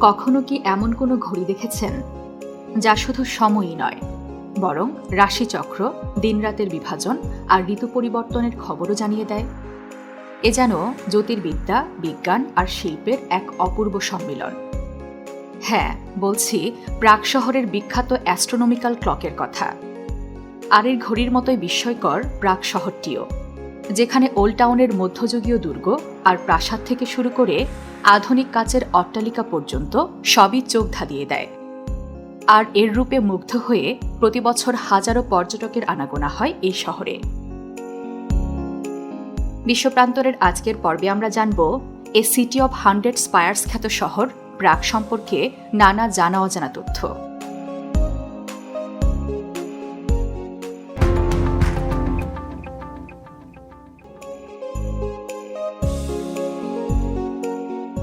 কখনো কি এমন কোনো ঘড়ি দেখেছেন? যা শুধু সময়ই নয়, বরং রাশিচক্র, দিনরাতের বিভাজন আর ঋতু পরিবর্তনের খবরও জানিয়ে দেয়। এ যেন জ্যোতির্বিদ্যা, বিজ্ঞান আর শিল্পের এক অপূর্ব সম্মিলন। হ্যাঁ বলছি, প্রাক শহরের বিখ্যাত অ্যাস্ট্রোনমিক্যাল ক্লকের কথা। আর এর ঘড়ির মতোই বিস্ময়কর প্রাক শহরটিও। যেখানে ওল্ড টাউনের মধ্যযুগীয় দুর্গ আর প্রাসাদ থেকে শুরু করে আধুনিক কাচের অট্টালিকা পর্যন্ত সবই চোখ ধাঁধিয়ে দেয়। আর এর রূপে মুগ্ধ হয়ে প্রতি বছর হাজারো পর্যটকের আনাগোনা হয় এই শহরে। বিশ্বপ্রান্তরের আজকের পর্বে আমরা জানব, a city of hundred spires খ্যাত শহর প্রাক সম্পর্কে নানা জানা অজানা তথ্য।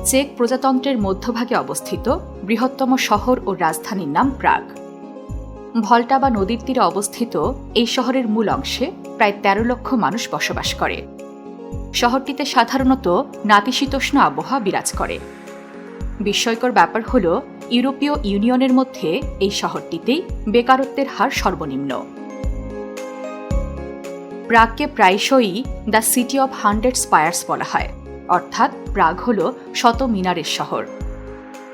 চেক প্রজাতন্ত্রের মধ্যভাগে অবস্থিত বৃহত্তম শহর ও রাজধানীর নাম প্রাগ। ভল্টা বা নদীর তীরে অবস্থিত এই শহরের মূল অংশে প্রায় ১৩ লক্ষ মানুষ বসবাস করে। শহরটিতে সাধারণত নাতিশীতোষ্ণ আবহাওয়া বিরাজ করে। বিস্ময়কর ব্যাপার হল, ইউরোপীয় ইউনিয়নের মধ্যে এই শহরটিতেই বেকারত্বের হার সর্বনিম্ন। প্রাগকে প্রায়শই the city of hundred spires বলা হয়। অর্থাৎ প্রাগ হল শত মিনারের শহর।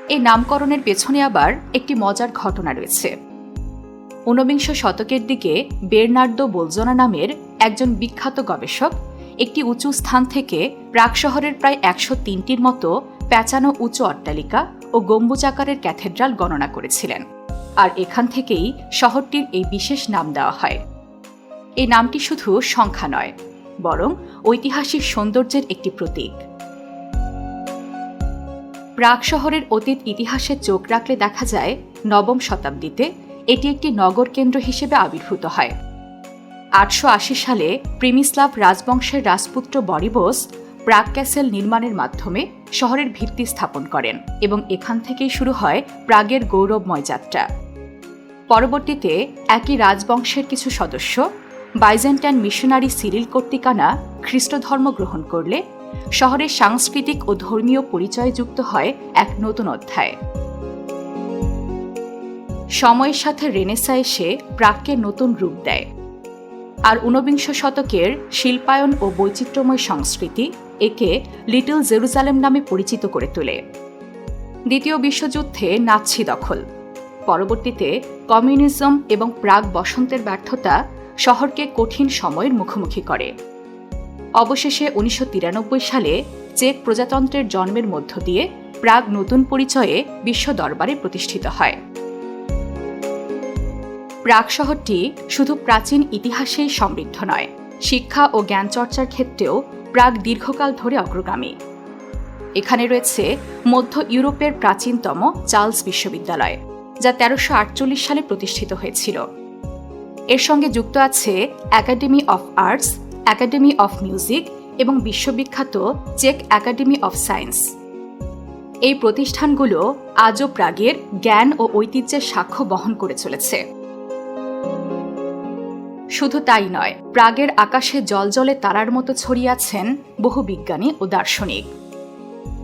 এই নামকরণের পেছনে আবার একটি মজার ঘটনা রয়েছে। ঊনবিংশ শতকের দিকে বেরনার্দো বোলজোনা নামের একজন বিখ্যাত গবেষক একটি উঁচু স্থান থেকে প্রাগ শহরের প্রায় একশো তিনটির মতো প্যাঁচানো উঁচু অট্টালিকা ও গম্বুজাকারের ক্যাথেড্রাল গণনা করেছিলেন। আর এখান থেকেই শহরটির এই বিশেষ নাম দেওয়া হয়। এই নামটি শুধু সংখ্যা নয় বরং ঐতিহাসিক সৌন্দর্যের একটি প্রতীক। প্রাগ শহরের অতীত ইতিহাসে চোখ রাখলে দেখা যায়, নবম শতাব্দীতে এটি একটি নগর কেন্দ্র হিসেবে আবির্ভূত হয়। আটশো আশি সালে প্রিমিস্লাভ রাজবংশের রাজপুত্র বরিবোস প্রাগ ক্যাসেল নির্মাণের মাধ্যমে শহরের ভিত্তি স্থাপন করেন এবং এখান থেকেই শুরু হয় প্রাগের গৌরবময় যাত্রা। পরবর্তীতে একই রাজবংশের কিছু সদস্য বাইজেন্টাইন মিশনারি সিরিল কর্তৃক আনা খ্রিস্ট ধর্ম গ্রহণ করলে শহরের সাংস্কৃতিক ও ধর্মীয় পরিচয়ে যুক্ত হয় এক নতুন অধ্যায়। সময়ের সাথে রেনেসা এসে প্রাককে নতুন রূপ দেয়। আর ঊনবিংশ শতকের শিল্পায়ন ও বৈচিত্র্যময় সংস্কৃতি একে লিটল জেরুজালেম নামে পরিচিত করে তোলে। দ্বিতীয় বিশ্বযুদ্ধে নাৎসি দখল। পরবর্তীতে কমিউনিজম এবং প্রাগ বসন্তের ব্যর্থতা শহরকে কঠিন সময়ের মুখোমুখি করে। অবশেষে উনিশশো তিরানব্বই সালে চেক প্রজাতন্ত্রের জন্মের মধ্য দিয়ে প্রাগ নতুন পরিচয়ে বিশ্ব দরবারে প্রতিষ্ঠিত হয়। প্রাগ শহরটি শুধু প্রাচীন ইতিহাসেই সমৃদ্ধ নয়, শিক্ষা ও জ্ঞান চর্চার ক্ষেত্রেও প্রাগ দীর্ঘকাল ধরে অগ্রগামী। এখানে রয়েছে মধ্য ইউরোপের প্রাচীনতম চার্লস বিশ্ববিদ্যালয়, যা তেরোশো সালে প্রতিষ্ঠিত হয়েছিল। এর সঙ্গে যুক্ত আছে academy of arts academy of music এবং বিশ্ববিখ্যাত চেক একাডেমি অফ সায়েন্স এই প্রতিষ্ঠানগুলো আজও প্রাগের জ্ঞান ও ঐতিহ্যের সাক্ষ্য বহন করে চলেছে। শুধু তাই নয়, প্রাগের আকাশে জলজলে তারার মতো ছড়িয়ে আছেন বহু বিজ্ঞানী ও দার্শনিক।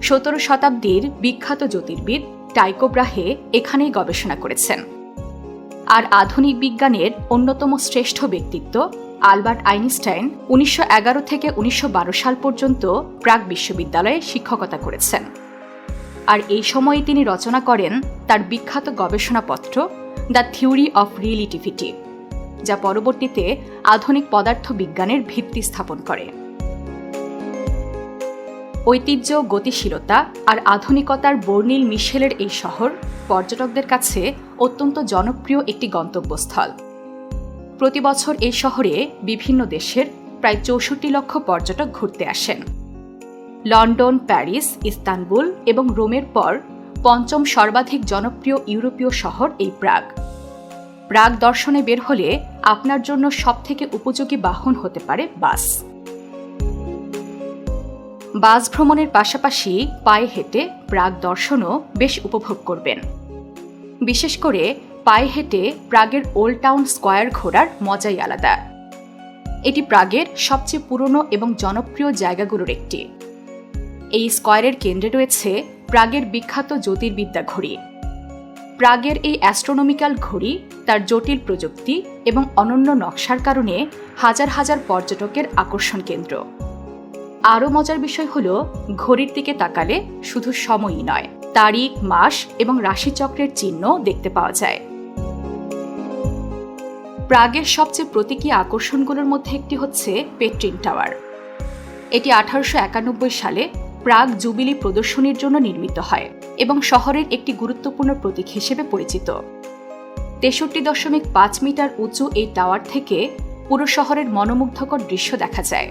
সতেরো শতাব্দীর বিখ্যাত জ্যোতির্বিদ টাইকো ব্রাহে এখানেই গবেষণা করেছেন। আর আধুনিক বিজ্ঞানের অন্যতম শ্রেষ্ঠ ব্যক্তিত্ব আলবার্ট আইনস্টাইন উনিশশো এগারো থেকে উনিশশো বারো সাল পর্যন্ত প্রাগ বিশ্ববিদ্যালয়ে শিক্ষকতা করেছেন। আর এই সময়ে তিনি রচনা করেন তার বিখ্যাত গবেষণাপত্র দ্য থিওরি অফ রিয়েলিটিভিটি, যা পরবর্তীতে আধুনিক পদার্থ বিজ্ঞানের ভিত্তি স্থাপন করে। ঐতিহ্য, গতিশীলতা আর আধুনিকতার বর্ণিল মিশেলের এই শহর পর্যটকদের কাছে অত্যন্ত জনপ্রিয় একটি গন্তব্যস্থল। প্রতি বছর এই শহরে বিভিন্ন দেশের প্রায় চৌষট্টি লক্ষ পর্যটক ঘুরতে আসেন। লন্ডন, প্যারিস, ইস্তানবুল এবং রোমের পর পঞ্চম সর্বাধিক জনপ্রিয় ইউরোপীয় শহর এই প্রাগ। প্রাগ দর্শনে বের হলে আপনার জন্য সবথেকে উপযোগী বাহন হতে পারে বাস। বাস ভ্রমণের পাশাপাশি পায়ে হেঁটে প্রাগ দর্শনও বেশ উপভোগ করবেন। বিশেষ করে পায়ে হেঁটে প্রাগের ওল্ড টাউন স্কোয়ার ঘোরার মজাই আলাদা। এটি প্রাগের সবচেয়ে পুরনো এবং জনপ্রিয় জায়গাগুলোর একটি। এই স্কোয়ারের কেন্দ্রে রয়েছে প্রাগের বিখ্যাত জ্যোতির্বিদ্যা ঘড়ি। প্রাগের এই অ্যাস্ট্রোনমিক্যাল ঘড়ি তার জটিল প্রযুক্তি এবং অনন্য নকশার কারণে হাজার হাজার পর্যটকের আকর্ষণ কেন্দ্র। আরও মজার বিষয় হল, ঘড়ির দিকে তাকালে শুধু সময়ই নয়, তারিখ, মাস এবং রাশিচক্রের চিহ্ন দেখতে পাওয়া যায়। প্রাগের সবচেয়ে প্রতীকী আকর্ষণগুলোর মধ্যে একটি হচ্ছে পেট্রিন টাওয়ার। এটি আঠারোশো একানব্বই সালে প্রাগ জুবিলি প্রদর্শনীর জন্য নির্মিত হয় এবং শহরের একটি গুরুত্বপূর্ণ প্রতীক হিসেবে পরিচিত। তেষট্টি দশমিক পাঁচ মিটার উঁচু এই টাওয়ার থেকে পুরো শহরের মনোমুগ্ধকর দৃশ্য দেখা যায়।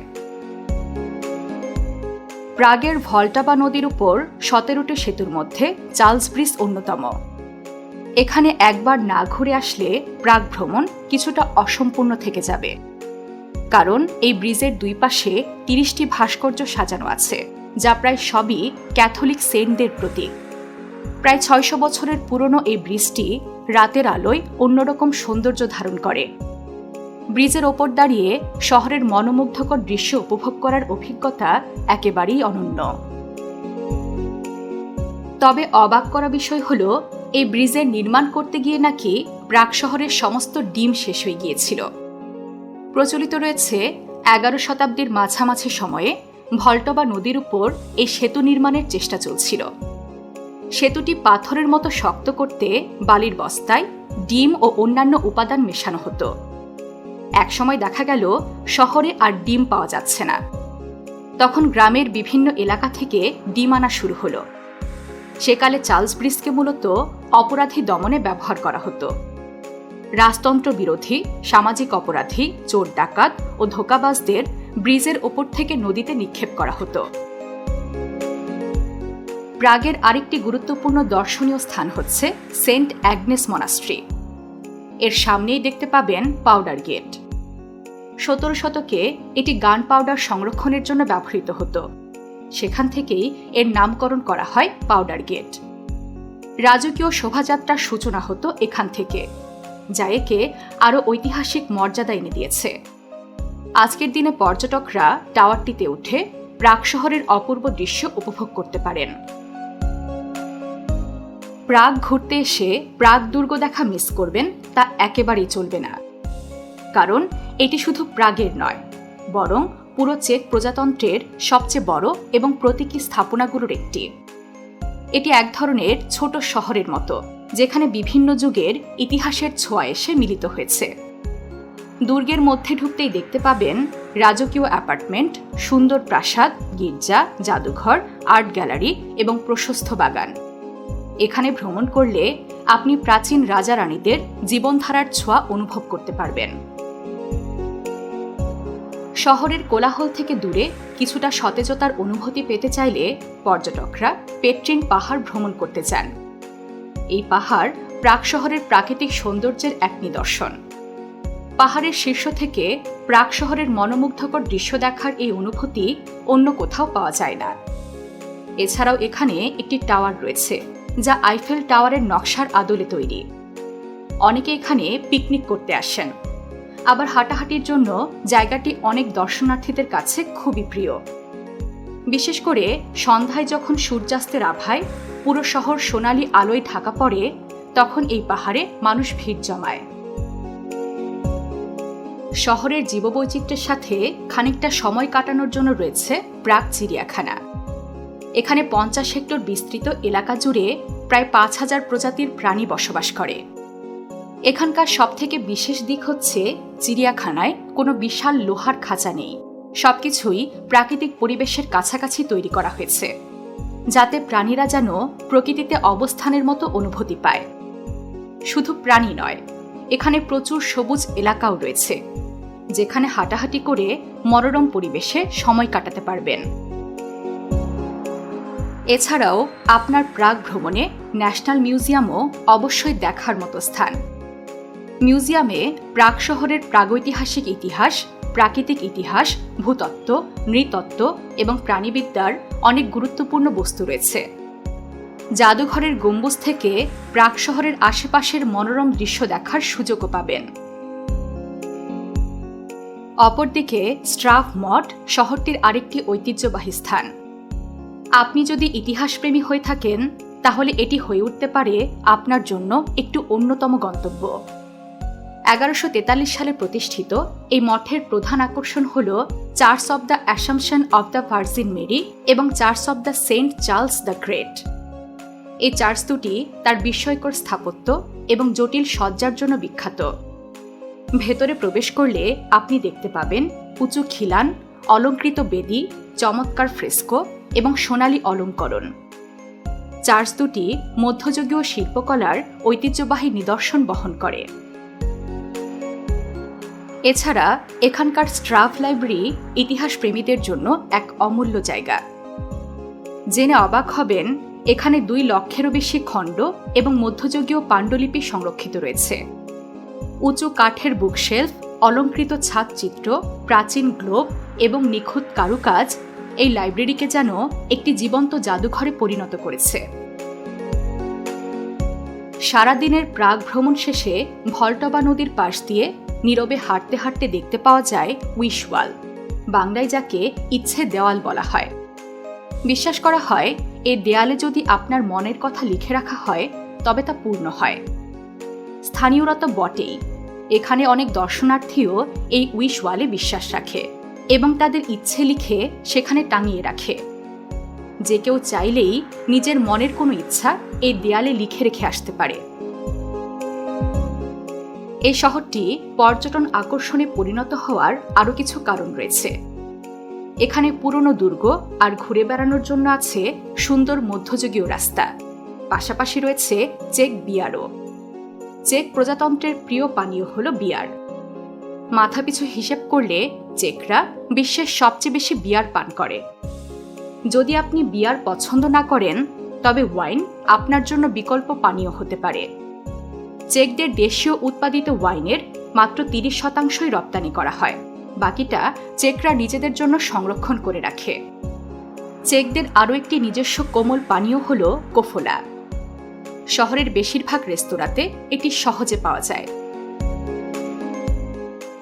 প্রাগের ভল্টাবা নদীর উপর সতেরোটি সেতুর মধ্যে চার্লস ব্রিজ অন্যতম। এখানে একবার না ঘুরে আসলে প্রাগ ভ্রমণ কিছুটা অসম্পূর্ণ থেকে যাবে। কারণ এই ব্রিজের দুই পাশে তিরিশটি ভাস্কর্য সাজানো আছে, যা প্রায় সবই ক্যাথলিক সেন্টদের প্রতীক। প্রায় ছয়শো বছরের পুরনো এই ব্রিজটি রাতের আলোয় অন্যরকম সৌন্দর্য ধারণ করে। ব্রিজের ওপর দাঁড়িয়ে শহরের মনোমুগ্ধকর দৃশ্য উপভোগ করার অভিজ্ঞতা একেবারেই অনন্য। তবে অবাক করা বিষয় হল, এই ব্রিজের নির্মাণ করতে গিয়ে নাকি প্রাক শহরের সমস্ত ডিম শেষ হয়ে গিয়েছিল। প্রচলিত রয়েছে এগারো শতাব্দীর মাঝামাঝি সময়ে ভল্টবা নদীর উপর এই সেতু নির্মাণের চেষ্টা চলছিল। সেতুটি পাথরের মতো শক্ত করতে বালির বস্তায় ডিম ও অন্যান্য উপাদান মেশানো হতো। একসময় দেখা গেল শহরে আর ডিম পাওয়া যাচ্ছে না। তখন গ্রামের বিভিন্ন এলাকা থেকে ডিম আনা শুরু হলো। সেকালে চার্লস ব্রিজকে মূলত অপরাধী দমনে ব্যবহার করা হতো। রাজতন্ত্র বিরোধী, সামাজিক অপরাধী, চোর ডাকাত ও ধোকাবাজদের ব্রিজের ওপর থেকে নদীতে নিক্ষেপ করা হতো। প্রাগের আরেকটি গুরুত্বপূর্ণ দর্শনীয় স্থান হচ্ছে সেন্ট অ্যাগনেস মনাস্ট্রি। এর সামনেই দেখতে পাবেন পাউডার গেট সতেরো শতকে এটি গান পাউডার সংরক্ষণের জন্য ব্যবহৃত হতো। সেখান থেকেই এর নামকরণ করা হয় পাউডার গেট রাজকীয় শোভাযাত্রার সূচনা হতো এখান থেকে, যা একে আরও ঐতিহাসিক মর্যাদা এনে দিয়েছে। আজকের দিনে পর্যটকরা টাওয়ারটিতে উঠে প্রাগ শহরের অপূর্ব দৃশ্য উপভোগ করতে পারেন। প্রাগ ঘুরতে এসে প্রাগ দুর্গ দেখা মিস করবেন, তা একেবারেই চলবে না। কারণ এটি শুধু প্রাগের নয়, বরং পুরো চেক প্রজাতন্ত্রের সবচেয়ে বড় এবং প্রতীকী স্থাপনাগুলোর একটি। এটি এক ধরনের ছোট শহরের মতো, যেখানে বিভিন্ন যুগের ইতিহাসের ছোঁয়া এসে মিলিত হয়েছে। দুর্গের মধ্যে ঢুকতেই দেখতে পাবেন রাজকীয় অ্যাপার্টমেন্ট, সুন্দর প্রাসাদ, গির্জা, জাদুঘর, আর্ট গ্যালারি এবং প্রশস্ত বাগান। এখানে ভ্রমণ করলে আপনি প্রাচীন রাজা রানীদের জীবনধারার ছোঁয়া অনুভব করতে পারবেন। শহরের কোলাহল থেকে দূরে কিছুটা সতেজতার অনুভূতি পেতে চাইলে পর্যটকরা পেট্রিন পাহাড় ভ্রমণ করতে চান। এই পাহাড় প্রাক শহরের প্রাকৃতিক সৌন্দর্যের এক নিদর্শন। পাহাড়ের শীর্ষ থেকে প্রাক শহরের মনোমুগ্ধকর দৃশ্য দেখার এই অনুভূতি অন্য কোথাও পাওয়া যায় না। এছাড়াও এখানে একটি টাওয়ার রয়েছে। যা আইফেল টাওয়ারের নকশার আদলে তৈরি। অনেকে এখানে পিকনিক করতে আসেন। আবার হাঁটাহাঁটির জন্য জায়গাটি অনেক দর্শনার্থীদের কাছে খুবই প্রিয়। বিশেষ করে সন্ধ্যায় যখন সূর্যাস্তের আভায় পুরো শহর সোনালি আলোয় ঢাকা পড়ে, তখন এই পাহাড়ে মানুষ ভিড় জমায়। শহরের জীববৈচিত্র্যের সাথে খানিকটা সময় কাটানোর জন্য রয়েছে প্রাক চিড়িয়াখানা। এখানে পঞ্চাশ হেক্টর বিস্তৃত এলাকা জুড়ে প্রায় পাঁচ হাজার প্রজাতির প্রাণী বসবাস করে। এখানকার সবথেকে বিশেষ দিক হচ্ছে চিড়িয়াখানায় কোনো বিশাল লোহার খাঁচা নেই। সবকিছুই প্রাকৃতিক পরিবেশের কাছাকাছি তৈরি করা হয়েছে, যাতে প্রাণীরা যেন প্রকৃতিতে অবস্থানের মতো অনুভূতি পায়। শুধু প্রাণী নয়, এখানে প্রচুর সবুজ এলাকাও রয়েছে, যেখানে হাঁটাহাঁটি করে মনোরম পরিবেশে সময় কাটাতে পারবেন। এছাড়াও আপনার প্রাগ ভ্রমণে ন্যাশনাল মিউজিয়ামও অবশ্যই দেখার মতো স্থান। মিউজিয়ামে প্রাগ শহরের প্রাগৈতিহাসিক ইতিহাস, প্রাকৃতিক ইতিহাস, ভূতত্ত্ব, নৃতত্ত্ব এবং প্রাণীবিদ্যার অনেক গুরুত্বপূর্ণ বস্তু রয়েছে। জাদুঘরের গম্বুজ থেকে প্রাক শহরের আশেপাশের মনোরম দৃশ্য দেখার সুযোগও পাবেন। অপরদিকে স্ট্রাফ মঠ শহরটির আরেকটি ঐতিহ্যবাহী স্থান। আপনি যদি ইতিহাসপ্রেমী হয়ে থাকেন, তাহলে এটি হয়ে উঠতে পারে আপনার জন্য একটু অন্যতম গন্তব্য। এগারোশো তেতাল্লিশ সালে প্রতিষ্ঠিত এই মঠের প্রধান আকর্ষণ হল church of the assumption of the Virgin Mary এবং church of the saint Charles the great. এই চার্চ দুটি তার বিস্ময়কর স্থাপত্য এবং জটিল সজ্জার জন্য বিখ্যাত। ভেতরে প্রবেশ করলে আপনি দেখতে পাবেন উঁচু খিলান, অলঙ্কৃত বেদি, চমৎকার ফ্রেস্কো এবং সোনালী অলঙ্করণ। চার্চ দুটি মধ্যযুগীয় শিল্পকলার ঐতিহ্যবাহী নিদর্শন বহন করে। এছাড়া এখানকার স্ট্রাফ লাইব্রেরি ইতিহাস প্রেমীদের জন্য এক অমূল্য জায়গা। জেনে অবাক হবেন, এখানে দুই লক্ষেরও বেশি খণ্ড এবং মধ্যযুগীয় পাণ্ডুলিপি সংরক্ষিত রয়েছে। উঁচু কাঠের বুকশেলফ, অলঙ্কৃত ছাদ চিত্র, প্রাচীন গ্লোব এবং নিখুঁত কারুকাজ এই লাইব্রেরিকে যেন একটি জীবন্ত জাদুঘরে পরিণত করেছে। সারাদিনের প্রাগ ভ্রমণ শেষে ভলটবা নদীর পাশ দিয়ে নীরবে হাঁটতে হাঁটতে দেখতে পাওয়া যায় উইশওয়াল, বাংলায় যাকে ইচ্ছে দেওয়াল বলা হয়। বিশ্বাস করা হয়, এ দেয়ালে যদি আপনার মনের কথা লিখে রাখা হয়, তবে তা পূর্ণ হয়। স্থানীয়রা তো বটেই। এখানে অনেক দর্শনার্থীও এই উইশওয়ালে বিশ্বাস রাখে। এবং তাদের ইচ্ছে লিখে সেখানে টাঙিয়ে রাখে। যে কেউ চাইলেই নিজের মনের কোনো ইচ্ছা এই দেয়ালে লিখে রেখে আসতে পারে। এই শহরটি পর্যটন আকর্ষণে পরিণত হওয়ার আরও কিছু কারণ রয়েছে। এখানে পুরনো দুর্গ আর ঘুরে বেড়ানোর জন্য আছে সুন্দর মধ্যযুগীয় রাস্তা। পাশাপাশি রয়েছে চেক বিয়ারও। চেক প্রজাতন্ত্রের প্রিয় পানীয় হল বিয়ার। মাথাপিছু হিসেব করলে চেকরা বিশ্বের সবচেয়ে বেশি বিয়ার পান করে। যদি আপনি বিয়ার পছন্দ না করেন, তবে ওয়াইন আপনার জন্য বিকল্প পানীয় হতে পারে। চেকদের দেশীয় উৎপাদিত ওয়াইনের মাত্র তিরিশ শতাংশই রপ্তানি করা হয়। বাকিটা চেকরা নিজেদের জন্য সংরক্ষণ করে রাখে। চেকদের আরও একটি নিজস্ব কোমল পানীয় হল কোফোলা। শহরের বেশিরভাগ রেস্তোরাঁতে এটি সহজে পাওয়া যায়।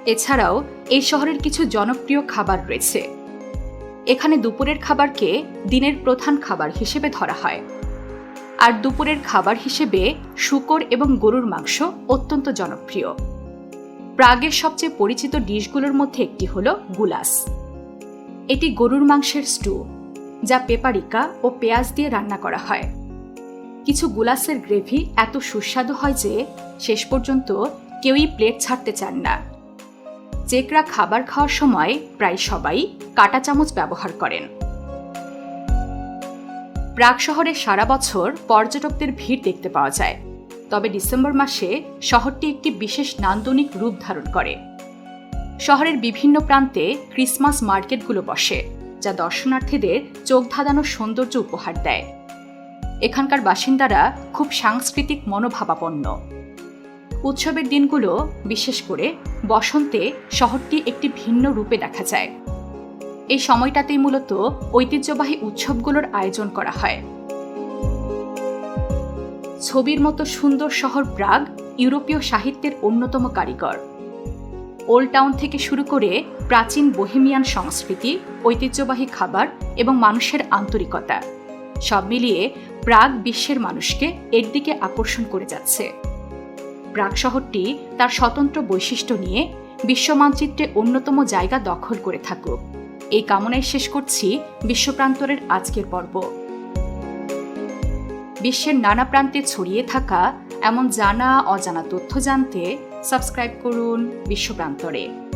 এছাড়াও এই শহরের কিছু জনপ্রিয় খাবার রয়েছে। এখানে দুপুরের খাবারকে দিনের প্রধান খাবার হিসেবে ধরা হয়। আর দুপুরের খাবার হিসেবে শুকর এবং গরুর মাংস অত্যন্ত জনপ্রিয়। প্রাগের সবচেয়ে পরিচিত ডিশগুলোর মধ্যে একটি হল গুলাস। এটি গরুর মাংসের স্টু, যা পেপারিকা ও পেঁয়াজ দিয়ে রান্না করা হয়। কিছু গুলাসের গ্রেভি এত সুস্বাদু হয় যে শেষ পর্যন্ত কেউই প্লেট ছাড়তে চান না। চেকরা খাবার খাওয়ার সময় প্রায় সবাই কাটা চামচ ব্যবহার করেন। প্রাগ শহরে সারা বছর পর্যটকদের ভিড় দেখতে পাওয়া যায়। তবে ডিসেম্বর মাসে শহরটি একটি বিশেষ নান্দনিক রূপ ধারণ করে। শহরের বিভিন্ন প্রান্তে ক্রিসমাস মার্কেটগুলো বসে, যা দর্শনার্থীদের চোখ ধাঁধানো সৌন্দর্য উপহার দেয়। এখানকার বাসিন্দারা খুব সাংস্কৃতিক মনোভাবাপন্ন। উৎসবের দিনগুলো, বিশেষ করে বসন্তে, শহরটি একটি ভিন্ন রূপে দেখা যায়। এই সময়টাতেই মূলত ঐতিহ্যবাহী উৎসবগুলোর আয়োজন করা হয়। ছবির মতো সুন্দর শহর প্রাগ, ইউরোপীয় সাহিত্যের অন্যতম কারিগর। ওল্ড টাউন থেকে শুরু করে প্রাচীন বহিমিয়ান সংস্কৃতি, ঐতিহ্যবাহী খাবার এবং মানুষের আন্তরিকতা, সব মিলিয়ে প্রাগ বিশ্বের মানুষকে এর দিকে আকর্ষণ করে যাচ্ছে। প্রাগ শহরটি তার স্বতন্ত্র বৈশিষ্ট্য নিয়ে বিশ্বমানচিত্রে অন্যতম জায়গা দখল করে থাকুক। এই কামনায় শেষ করছি বিশ্বপ্রান্তরের আজকের পর্ব। বিশ্বের নানা প্রান্তে ছড়িয়ে থাকা এমন জানা অজানা তথ্য জানতে সাবস্ক্রাইব করুন বিশ্বপ্রান্তরে।